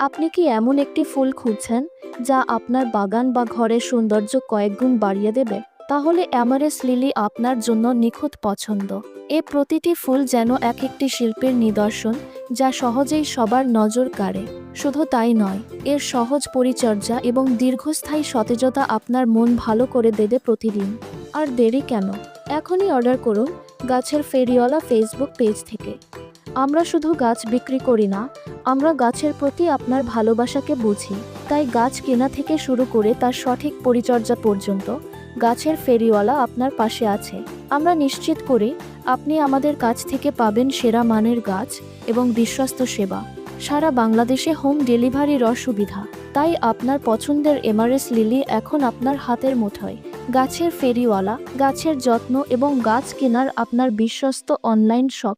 আপনি কি এমন একটি ফুল খুঁজছেন, যা আপনার বাগান বা ঘরের সৌন্দর্য কয়েকগুণ বাড়িয়ে দেবে? তাহলে অ্যামারেস লিলি আপনার জন্য নিখুঁত পছন্দ। এ প্রতিটি ফুল যেন এক একটি শিল্পের নিদর্শন, যা সহজেই সবার নজর কাড়ে। শুধু তাই নয়, এর সহজ পরিচর্যা এবং দীর্ঘস্থায়ী সতেজতা আপনার মন ভালো করে দেবে প্রতিদিন। আর দেরি কেন? এখনই অর্ডার করুন গাছের ফেরিওয়ালা ফেসবুক পেজ থেকে। আমরা শুধু গাছ বিক্রি করি না, আমরা গাছের প্রতি আপনার ভালোবাসাকে বুঝি। তাই গাছ কেনা থেকে শুরু করে তার সঠিক পরিচর্যা পর্যন্ত গাছের ফেরিওয়ালা আপনার পাশে আছে। আমরা নিশ্চিত করি আপনি আমাদের কাছ থেকে পাবেন সেরা মানের গাছ এবং বিশ্বস্ত সেবা। সারা বাংলাদেশে হোম ডেলিভারির সুবিধা তাই আপনার পছন্দের এমআরএস লিলি এখন আপনার হাতের মুঠোয়। গাছের ফেরিওয়ালা, গাছের যত্ন এবং গাছ কেনার আপনার বিশ্বস্ত অনলাইন শপ।